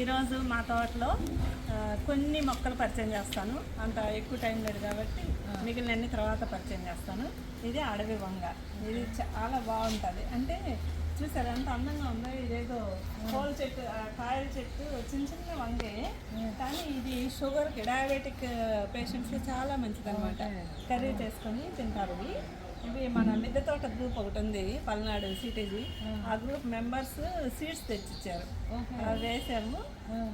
ఈరోజు మా తోటలో కొన్ని మొక్కలు పరిచయం చేస్తాను. అంత ఎక్కువ టైం లేదు కాబట్టి మిగిలిన తర్వాత పరిచయం చేస్తాను. ఇది అడవి వంగ. ఇది చాలా బాగుంటుంది. అంటే చూసారు ఎంత అందంగా ఉందో ఇదేదో పూల చెట్టు కాయల చెట్టు చిన్న చిన్న వంగే. కానీ ఇది షుగర్కి డయాబెటిక్ పేషెంట్స్కి చాలా మంచిది అనమాట కర్రీ చేసుకొని తింటారు ఇవి. ఇవి మన మిద్దె తోట గ్రూప్ ఒకటి ఉంది పల్నాడు సిటీజీ. ఆ. గ్రూప్ మెంబర్స్ సీడ్స్ తెచ్చిచ్చారు. వేసాము.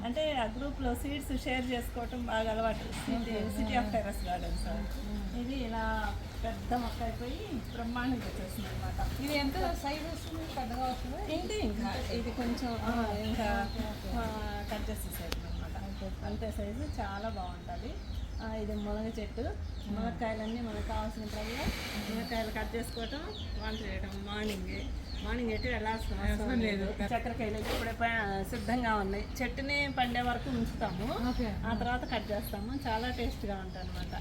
అంటే ఆ గ్రూప్లో సీడ్స్ షేర్ చేసుకోవటం బాగా అలవాటు. City city of terrace gardens ఇది ఇలా పెద్ద మొక్క అయిపోయి బ్రహ్మాండంగా వచ్చేసింది అనమాట ఇది ఎంత సైజ్ వస్తుంది? పెద్దగా వస్తుంది? ఏంటి ఇంకా. ఇది కొంచెం ఇంకా కట్ చేసేసారు అనమాట అంతే సైజు చాలా బాగుంటుంది. ఇది మునగ చెట్టు. మునక్కాయలన్నీ మనకు కావాల్సినప్పుడల్లా మునక్కాయలు కట్ చేసుకోవటం వంట చేయడం మార్నింగ్. మార్నింగ్ ఎటు వెళ్ళాల్సిన అవసరం లేదు. చక్కెరకాయలు ఇప్పుడే ప- సిద్ధంగా ఉన్నాయి. చెట్టుని పండే వరకు ఉంచుతాము. ఆ తర్వాత కట్ చేస్తాము. చాలా టేస్ట్గా ఉంటుంది అనమాట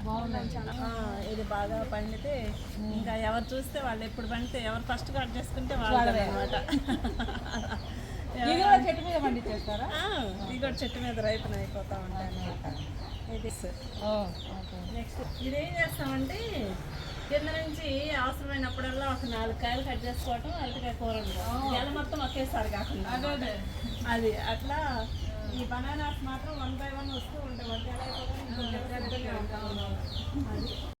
ఇది బాగా పండితే ఇంకా ఎవరు చూస్తే వాళ్ళు ఎప్పుడు పండితే ఎవరు ఫస్ట్ కట్ చేసుకుంటే వాళ్ళు అనమాట చెట్టు మీద పండించేస్తారా? ఇది కూడా చెట్టు మీద రైతులు అయిపోతూ ఉంటాయి అనమాట ఇది. ఓకే. నెక్స్ట్ ఇదేం చేస్తామంటే కింద నుంచి అవసరమైనప్పుడల్లా ఒక నాలుగు కాయలు కట్ చేసుకోవటం అరటికాయ కూర గెల మొత్తం ఒకేసారి కాకుండా. అదే అది. అట్లా ఈ బనానాస్ మాత్రం వన్ బై వన్ వస్తూ ఉంటాయి.